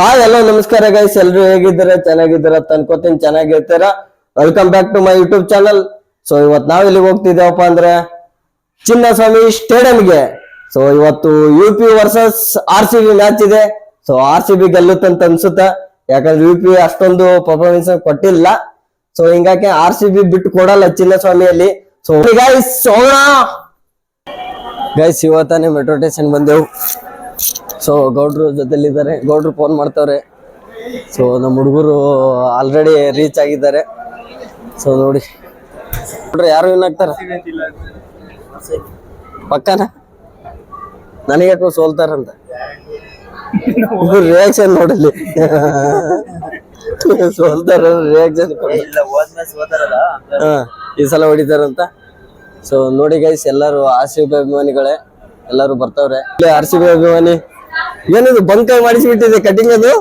Hi hello ನಮಸ್ಕಾರ guys ಎಲ್ರು ಹೇಗಿದ್ದೀರಾ? ಚೆನ್ನಾಗಿದ್ದೀರಾ? ಅಂತ ಅನ್ಕೋತೀನಿ ಚೆನ್ನಾಗಿರ್ತೀರಾ? Welcome back to my YouTube channel so ಇವತ್ ನಾವ್ ಇಲ್ಲಿ ಹೋಗ್ತಿದ್ದೇವಪ್ಪ ಅಂದ್ರೆ, ಚಿನ್ನಸ್ವಾಮಿ ಸ್ಟೇಡಿಯಂಗೆ. ಸೊ ಇವತ್ತು U P versus R C B match ಇದೆ. ಸೊ ಆರ್ ಸಿ ಬಿ ಗೆಲ್ಲುತ್ತಂತ ಅನ್ಸುತ್ತೆ. ಯಾಕಂದ್ರೆ ಯು ಪಿ ಅಷ್ಟೊಂದು ಪರ್ಫಾರ್ಮೆನ್ಸ್ ಕೊಟ್ಟಿಲ್ಲ. ಸೊ ಹಿಂಗಾಗಿ ಆರ್ ಸಿ ಬಿ ಬಿಟ್ಟು ಕೊಡಲ್ಲ ಚಿನ್ನಸ್ವಾಮಿಯಲ್ಲಿ. ಸೊ ಗೈಸ್ ಹೋಗೋಣ. ಗೈಸ್ ಇವತ್ತಾನೆ ಮೆಟ್ರೋ ಸ್ಟೇಷನ್ ಬಂದೆವು. ಸೊ ಗೌಡ್ರು ಜೊತೆಲಿದ್ದಾರೆ. ಗೌಡ್ರು ಫೋನ್ ಮಾಡ್ತಾವ್ರೆ. ಸೊ ನಮ್ಮ ಹುಡುಗರು ಆಲ್ರೆಡಿ ರೀಚ್ ಆಗಿದ್ದಾರೆ. ಸೊ ನೋಡಿ. ನೋಡ್ರಿ ಯಾರು ವಿನ್ ಆಗ್ತಾರ? ಪಕ್ಕನ? ನನಗೆ ಯಾಕೋ ಸೋಲ್ತಾರಂತ? ರಿಯಾಕ್ಷನ್ ನೋಡಲಿ. ಸೋಲ್ತಾರ ರಿಯಾಕ್ಷನ್ ಈ ಸಲ ಹೊಡಿತಾರಂತ. ಸೊ ನೋಡಿ ಗೈಸ್ ಎಲ್ಲರೂ ಆರ್ ಸಿ ಬಿ ಅಭಿಮಾನಿಗಳೇ ಎಲ್ಲರೂ ಬರ್ತಾವ್ರೆ. ಇಲ್ಲಿ ಆರ್ ಸಿ ಬಿ ಅಭಿಮಾನಿ ಏನಿದು ಬಂಕ ಮಾಡಿಸಿಬಿಟ್ಟಿದೆ ಕಟಿಂಗ್ ಅದು?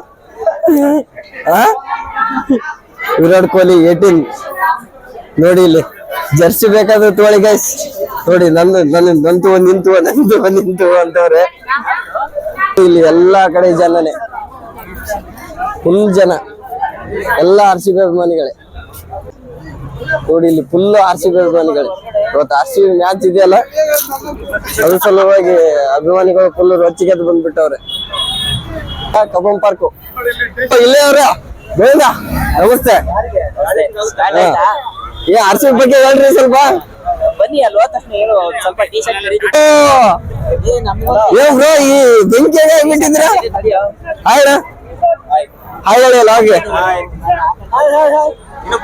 ವಿರಾಟ್ ಕೊಹ್ಲಿ ಏಟೀನ್ ನೋಡಿ ಇಲ್ಲಿ ಜರ್ಸಿ ಬೇಕಾದ್ರೆ ತೋಳಿ ಗೈಸ್ ನೋಡಿ ನಂದು ನನ್ನ ನಂತು ಒಂದ್ ನಿಂತು, ನಂದು ಒಂದ್ ನಿಂತು ಅಂತವ್ರೆ. ಇಲ್ಲಿ ಎಲ್ಲಾ ಕಡೆ ಜನನೇ. ಫುಲ್ ಜನ. ಎಲ್ಲಾ ಆರ್ ಸಿ ಬಿ ಅಭಿಮಾನಿಗಳೇ. ನೋಡಿ ಇಲ್ಲಿ ಫುಲ್ ಆರ್ ಸಿ ಬಿ ಅಭಿಮಾನಿಗಳೇ. ಇವತ್ತು ಆರ್ ಸಿ ಮ್ಯಾಚ್ ಇದೆಯಲ್ಲ? ಅದ್ರ ಸಲುವಾಗಿ ಅಭಿಮಾನಿಗಳು ಫುಲ್ ರೊಚ್ಚಿಗೆದ್ದು ಬಂದ್ಬಿಟ್ಟವ್ರೆ. Cubbon park. ಇಲ್ಲೇ ಅವ್ರ. ಬೇಡ ನಮಸ್ತೆ. ಈಗ. ಏ ಆರ್ ಸಿ ಬಗ್ಗೆ ಹೇಳ್ರಿ ಸ್ವಲ್ಪ. ಬನ್ನಿ ಅಲ್ವಾ ತಕ್ಷಣ ಹೇಳು ಸ್ವಲ್ಪ ಟೀ ಶರ್ಟ್ ಬ್ರೋ ಈ ಬೆಂಕಿಯಾಗ ಬಿಟ್ಟಿದ್ರ. ಹಾಯ್. ಹಾಯ್ ಹೇಳಿ ಹಾಗೆ.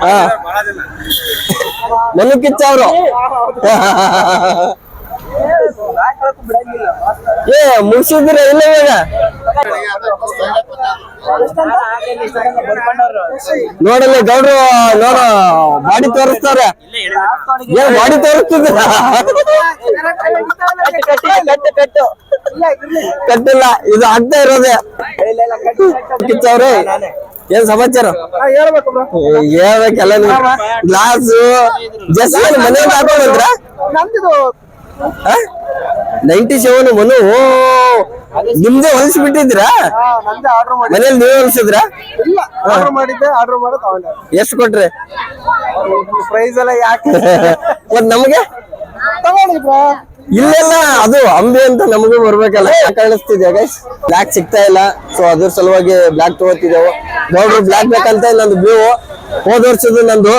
ಹಾ. ಮನು ಕಿಚ್ಚ ಅವರು ಏ ಮುಗಿಸಿದ್ರ ಇಲ್ಲ ಇವಾಗ? ನೋಡಲ್ಲ ಗೌಡ್ರು ನೋಡ ಬಾಡಿ ತೋರಿಸ್ತಾರೆ. ಏನ್ ಬಾಡಿ ತೋರಿಸ್ತಿದ್ರ ಕಟ್ಟು, ಕಟ್ಟು, ಕಟ್ಟು, ಕಟ್ಟು. ಕಟ್ಟಿಲ್ಲ ಇದು ಆಗ್ತಾ ಇರೋದೇ. ಇಲ್ಲ, ಏನ್ ಸಮಾಚಾರ? ಹೇಳ್ಬೇಕಲ್ಲ ಗ್ಲಾಸ್. ಜಸ್ಟ್ ಮನೆ ಹಾಕೊಂಡ್ರ ನೈಂಟಿ ಸೆವೆನ್ ಮನು? ನಿಮ್ದೇ ಹೊಲಿಸಿ ಬಿಟ್ಟಿದ್ರಾ ಮನೇಲಿ ನೀವೇ ಹೊಲಿಸಿದ್ರ? ಎಷ್ಟು ಕೊಟ್ರಿ? ಪ್ರೈಸ್ ಎಲ್ಲ ಯಾಕೆ? ಮತ್ ನಮಗೆ? ಇಲ್ಲೆಲ್ಲ ಅದು ಅಂಬಿ ಅಂತ ನಮಗೂ ಬರ್ಬೇಕಲ್ಲ. ಯಾಕೆ ಕಾಣಿಸ್ತಿದ್ಯಾ ಗೈಸ್ ಬ್ಲಾಕ್ ಸಿಗ್ತಾ ಇಲ್ಲ. ಸೊ ಅದ್ರ ಸಲುವಾಗಿ ಬ್ಲಾಕ್ ತಗೋತಿದ್ದೆವು. ಗೌಡ್ರು ಬ್ಲಾಕ್ ಬೇಕಂತ ನಂದು ಬ್ಲೂ ಹೋದ ವರ್ಷದ ನಂದು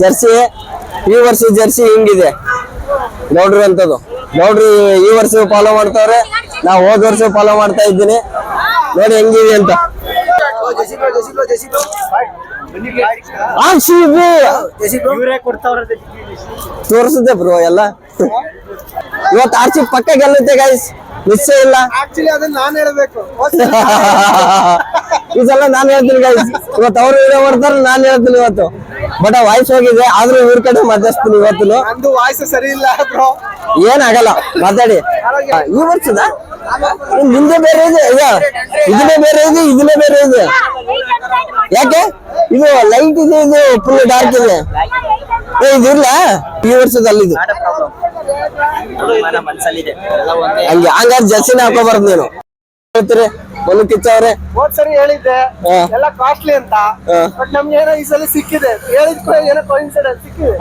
ಜರ್ಸಿ. ಈ ವರ್ಷ ಜರ್ಸಿ ಹಿಂಗಿದೆ. ಗೌಡ್ರು ಅಂತದ್ದು. ಗೌಡ್ರು ಈ ವರ್ಷ ಫಾಲೋ ಮಾಡ್ತಾವ್ರೆ. ನಾವು ಹೋದ ವರ್ಷ ಫಾಲೋ ಮಾಡ್ತಾ ಇದ್ದೀನಿ. ನೋಡಿ ಹೆಂಗಿದೆ ಅಂತ. ಆರ್ ಸಿ ಬಿ ಇವ್ರೇ ಕೊಡ್ತಾವ್ರೆ ತೋರಿಸಿದೆ ಬ್ರೋ ಎಲ್ಲ. ಇವತ್ತು ಆರ್ಸಿ ಪಕ್ಕ ಗೆಲ್ಲುತ್ತೆ ಗೈಸ್ ನಿಶ್ಚಯ ಇಲ್ಲ. ಆಕ್ಚುಲಿ ಅದನ್ನ ನಾನು ಹೇಳ್ಬೇಕು. ಈ ಸಲ ನಾನು ಹೇಳ್ತೀನಿ ಗೈಸ್ ಇವತ್ತು ಅವ್ರು ವಿಡಿಯೋ ಮಾಡ್ತಾರೆ ನಾನು ಹೇಳ್ತೀನಿ ಇವತ್ತು. ಬಟ್ ವಾಯ್ಸ್ ಹೋಗಿದೆ ಆದ್ರೂ ಇವ್ರ ಕಡೆ ಮಾತಾಡ್ತೀನಿ ಇವತ್ತು ನಂದು ವಾಯ್ಸ್ ಸರಿ ಇಲ್ಲ ಬ್ರೋ ಏನಾಗಲ್ಲ ಮಾತಾಡಿ. ಈ ವರ್ಷದ ನಿಂದೆ ಬೇರೆ ಇದೆ ಇದು ಇದನ್ನೇ ಬೇರೆ ಇದೆ ಇದನ್ನೇ ಬೇರೆ ಇದೆ. ಯಾಕೆ? ಇದು ಲೈಟ್ ಇದೆ ಇದು ಫುಲ್ ಡಾರ್ಕ್ ಇದೆ. ಏ ಇದಿಲ್ಲ ಈ ವರ್ಷದಲ್ಲಿ ಅಲ್ಲಿದು ಮನ ಮನ್ಸಲ್ಲಿದೆ ಎಲ್ಲ ಒಂದೇ ಹಂಗೆ ಹಂಗಾದ್ರೆ ಜರ್ಸಿನ ಹಾಕೋಬಾರ್ದು ನೀನು. ಹೇಳ್ತೀರಿ ಬಲು ಕಿಚ್ಚವ್ರೆ ಹೋದ್ ಸರಿ ಹೇಳಿದ್ದೆ. ಎಲ್ಲ ಕಾಸ್ಟ್ಲಿ ಅಂತ. ಬಟ್ ನಮ್ಗೆ ಏನೋ ಈ ಸಲ ಸಿಕ್ಕಿದೆ. ಹೇಳಿದ್ ಏನೋ ಕೋಇನ್ಸಿಡೆನ್ಸ್ ಸಿಕ್ಕಿದೆ.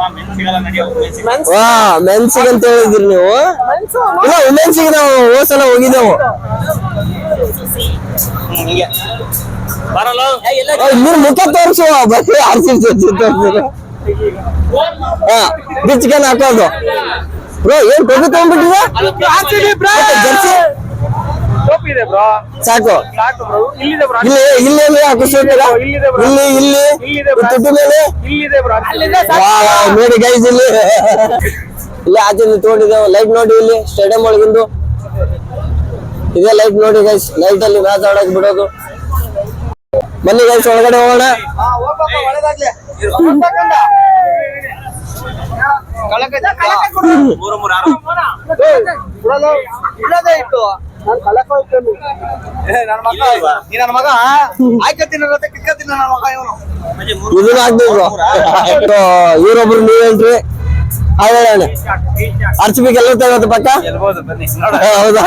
ವಾ ಮೆನ್ಸಿಗೆ ಅಂತ ಹೇಳಿದ್ರಿ ನೀವು? ಇಲ್ಲ ವುಮೆನ್ಸಿಗೆ ನಾವು ಹೋದ್ ಸಲ ಹೋಗಿದ್ದೆವು. ಬರಲ್ಲ ಎಲ್ಲ ಏ, ನೀನ್ ಮುಖ ತೋರಿಸುವ ಬರೀ ಆರ್ಸಿ ಜರ್ಸಿ ತೋರಿಸಿದ್ರು. ಹಾ ಬಿಚ್ಕನ್ ಹಾಕೋದು. ಬ್ರೋ ಏನ್ ಟೋಪಿ ತಗೊಂಡ್ಬಿಟ್ಟಿದೆ ಜರ್ಸಿ ಟೋಪಿ ಇದೆ ಬ್ರೋ. ಸಾಕು. ಸಾಕು ಬ್ರೋ. ಇಲ್ಲಿದೆ ಬ್ರೋ. ಇಲ್ಲಿ ಇಲ್ಲಿ ಎಲ್ಲಿ ಮೇಲೆ? ನೋಡಿ ಗೈಸ್ ಇಲ್ಲಿ. ಇಲ್ಲಿ ಆಚೆ ತಗೊಂಡಿದ್ದೇವೆ. ಲೈಟ್ ನೋಡಿ ಇಲ್ಲಿ ಸ್ಟೇಡಿಯಂ ಒಳಗಿಂದು. ಇದೇ ಲೈಟ್ ನೋಡಿ ಗೈಸ್ ಲೈಟ್ ಅಲ್ಲಿ ಮ್ಯಾಚ್ ಆಡಕ್ ಬಿಡೋದು. ಬನ್ನಿ ಗೈಸ್ ಒಳಗಡೆ ಹೋಗೋಣ. ಬಿಡದೇ ಇತ್ತು. ನಾನು ಕಲಕ ಹೋಗ್ತೇನೆ ನನ್ನ ಮಗ? ನೀ ನನ್ನ ಮಗ ನನ್ನ ಮಗ ಇವನು. ಮತ್ತೆ ಮೂರು ಇದನ್ನ ಹಾಕ್ಬೇಕು. ಇವ್ರೊಬ್ರು ನೀವ್ ಹೇಳ್ರಿ. ಹಾಯ್ ಹೇಳೋಣ ಆರ್ ಸಿ ಬಿ ಗೆಲ್ಲುತ್ತೆ ಇವತ್ತು ಪಕ್ಕ? ಹೌದಾ?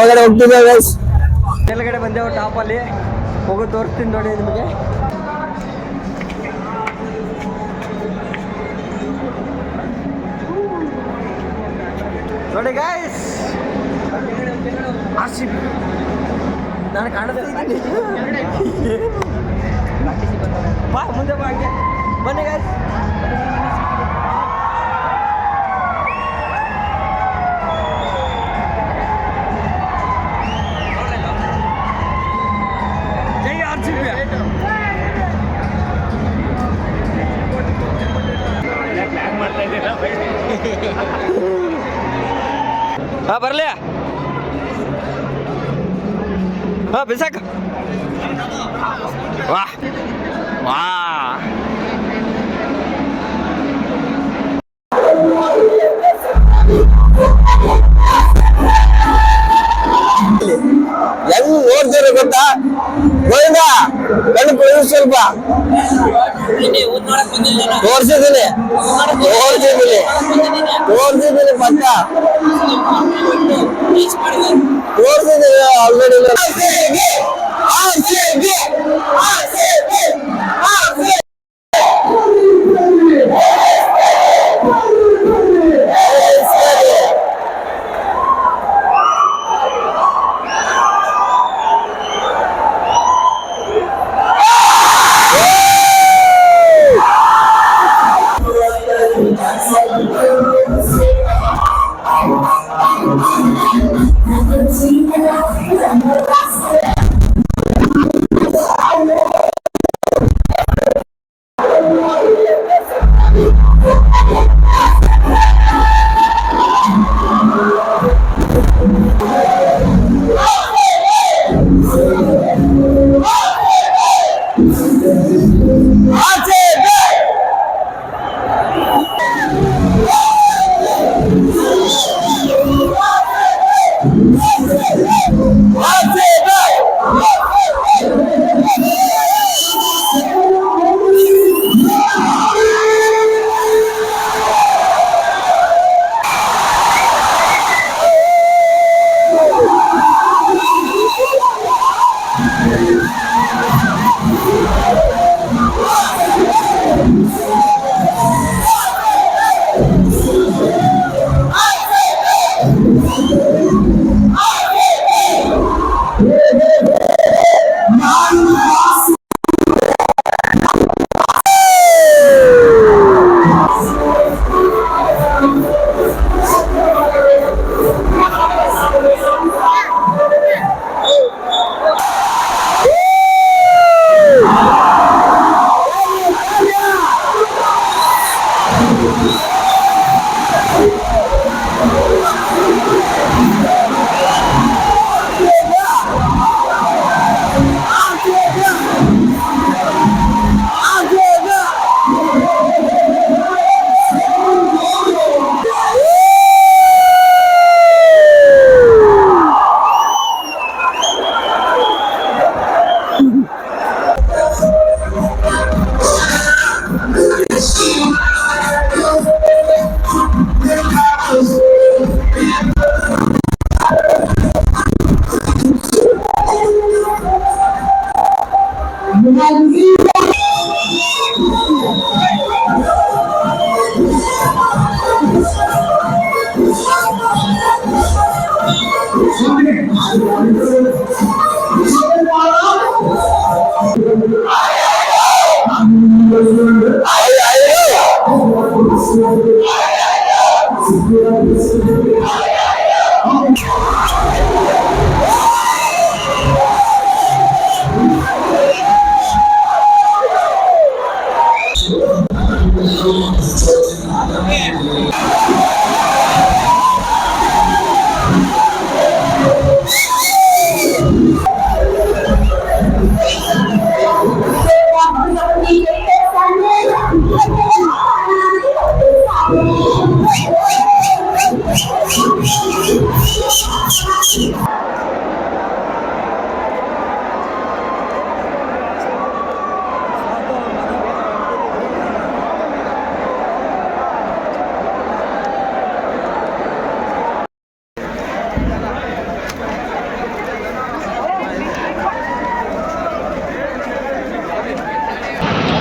ಒಳಗಡೆ ಹೋಗ್ತಿದ್ದೇವೆ ಗೈಸ್ ಕೆಳಗಡೆ ಬಂದೆವು ಟಾಪಲ್ಲಿ ಹೋಗೋದು ತೋರಿಸ್ತೀನಿ ನೋಡಿ ನಿಮಗೆ. ನೋಡಿ ಗಾಯ್ಸ್ ಆರ್ ಸಿ ಬಿ ನಾನು ಕಾಣಿಸ್ತಾ ಇದ್ದೀನಿ ಬಾ ಮುಂದೆ ಬಾ ಹಂಗೆ ಬನ್ನಿ ಗಾಯ್ಸ್ ಜೈ ಆರ್ ಸಿ ಬಿ ಹಾ ಬರಲಿ. ಹಾ ಬಿಸಾಕ. ವಾಹ್ ವಾ. ಕಣ್ಣು ಕೊಡಿ ಸ್ವಲ್ಪ ತೋರ್ಸಿದ್ದೀನಿ ತೋರ್ಸಿದ್ದೀನಿ ತೋರ್ಸಿದ್ದೀನಿ ಪಕ್ಕ ತೋರ್ಸಿದ್ದೀನಿ ಆಲ್ರೆಡಿ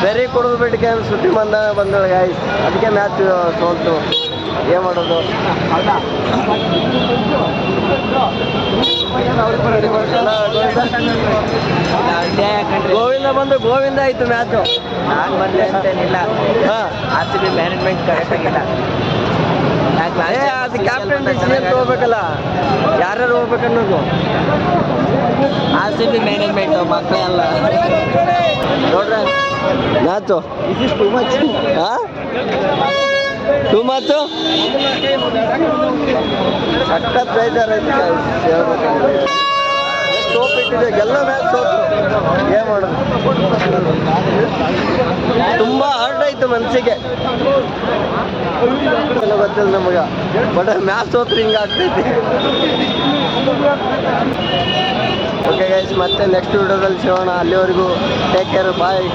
ಬೆರಿ ಕುಡಿದು ಬಿಟ್ಟಿಗೆ ಸುದ್ದಿ ಬಂದ ಬಂದಳು ಗಾಯ್ಸ್ ಅದಕ್ಕೆ ಮ್ಯಾಚ್ ಸೋಲ್ತು. ಏನು ಮಾಡೋದು? ಗೋವಿಂದ ಬಂದು ಗೋವಿಂದ ಆಯ್ತು ಮ್ಯಾಚು ನಾನ್ ಬಂದೆ ಅಂತೇನಿಲ್ಲ. ಹಾ. R C B management correct ಆಗಿಲ್ಲ. ಏ ಅದು ಕ್ಯಾಪ್ಟನ್ ಡಿಸಿಷನ್ ತಗೋಬೇಕಲ್ಲ ಯಾರ್ಯಾರು ಹೋಗ್ಬೇಕನ್ನೋದು ಆರ್ ಸಿ ಬಿ ಮ್ಯಾನೇಜ್ಮೆಂಟ್ ಮಕ್ಕಳೆಲ್ಲ ನೋಡ್ರೆ ಮ್ಯಾಚು ಟೂ ಮಚ್ ಹಾ ಟೂ ಮಚ್ ಸಖತ್ ಬೇಜಾರಾಯ್ತು ಹೇಳ್ಬೇಕಂದ್ರೆ ಹೋಪ್ ಎಲ್ಲ ಮ್ಯಾಚ್ ಸೋತು ಏನ್ ಮಾಡೋದು? ತುಂಬಾ ಹಾರ್ಡ್ ಆಯ್ತು ಮನ್ಸಿಗೆ. ಎಲ್ಲ ಗೊತ್ತಿಲ್ಲ ನಮಗ. ಬಟ್ ಮ್ಯಾಚ್ ಹೋದ್ರೆ ಹಿಂಗ ಆಗ್ತೈತಿ. ಓಕೆ ಗೈಸ್ ಮತ್ತೆ ನೆಕ್ಸ್ಟ್ ವಿಡಿಯೋದಲ್ಲಿ ಸಿಗೋಣ. ಅಲ್ಲಿವರೆಗೂ ಟೇಕ್ ಕೇರ್ ಬಾಯ್